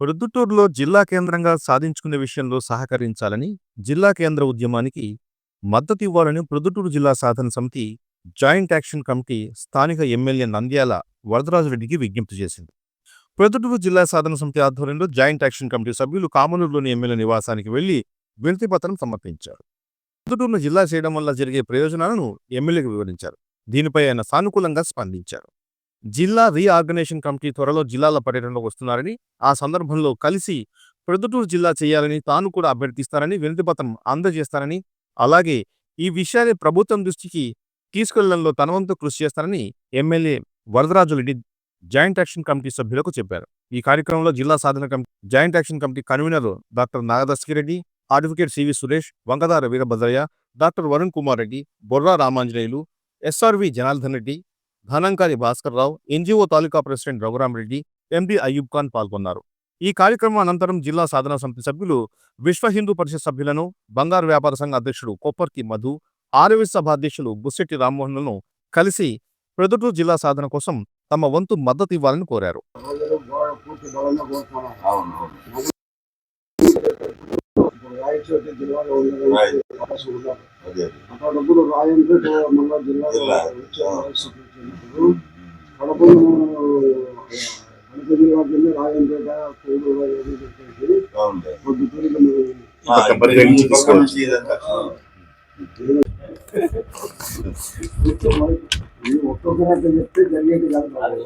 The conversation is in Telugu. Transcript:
ప్రొద్దుటూరులో జిల్లా కేంద్రంగా సాధించుకునే విషయంలో సహకరించాలని జిల్లా కేంద్ర ఉద్యమానికి మద్దతు ఇవ్వాలని ప్రొద్దుటూరు జిల్లా సాధన సమితి జాయింట్ యాక్షన్ కమిటీ స్థానిక ఎమ్మెల్యే నంద్యాల వరదరాజురెడ్డికి విజ్ఞప్తి చేసింది. ప్రొద్దుటూరు జిల్లా సాధన సమితి ఆధ్వర్యంలో జాయింట్ యాక్షన్ కమిటీ సభ్యులు కామనూరులోని ఎమ్మెల్యే నివాసానికి వెళ్ళి వినతిపత్రం సమర్పించారు. ప్రొద్దుటూరును జిల్లా చేయడం వల్ల జరిగే ప్రయోజనాలను ఎమ్మెల్యేకు వివరించారు. దీనిపై ఆయన సానుకూలంగా స్పందించారు. జిల్లా రీఆర్గనైజేషన్ కమిటీ త్వరలో జిల్లాల పర్యటనలో వస్తున్నారని ఆ సందర్భంలో కలిసి ప్రొద్దుటూరు జిల్లా చేయాలని తాను కూడా అభ్యర్థిస్తానని వినతిపత్రం అందజేస్తానని అలాగే ఈ విషయాన్ని ప్రభుత్వం దృష్టికి తీసుకెళ్ళడంలో తనవంతు కృషి చేస్తానని MLA Varadaraju Reddy joint action committee సభ్యులకు చెప్పారు. ఈ కార్యక్రమంలో జిల్లా సాధన committee joint action committee convener doctor Nagadarshi Reddy advocate CV Suresh Vangadara Veerabhadraiah doctor Varun Kumar Reddy Borra Ramanjaneyulu SRV Janardhan Reddy Dhanamkari Bhaskar Rao NGO taluka president Raghurama Reddy MD Ayub Khan పాల్గొన్నారు. ఈ కార్యక్రమం అనంతరం జిల్లా సాధనా సమితి సభ్యులు విశ్వ హిందూ పరిషత్ సభ్యులను బంగారు వ్యాపార సంఘ అధ్యక్షుడు కొప్పర్కి మధు ఆర్ఎస్ సభ అధ్యక్షులు బుస్సెట్టి రామ్మోహన్లను కలిసి ప్రొద్దుటూరు జిల్లా సాధన కోసం తమ వంతు మద్దతు ఇవ్వాలని కోరారు. జిల్లాలో కడపను కడప జిల్లా కింద రాయంపేట కోడూరు. ఒక్కొక్కరంటే చెప్తే జరిగేది కాదు బాబు.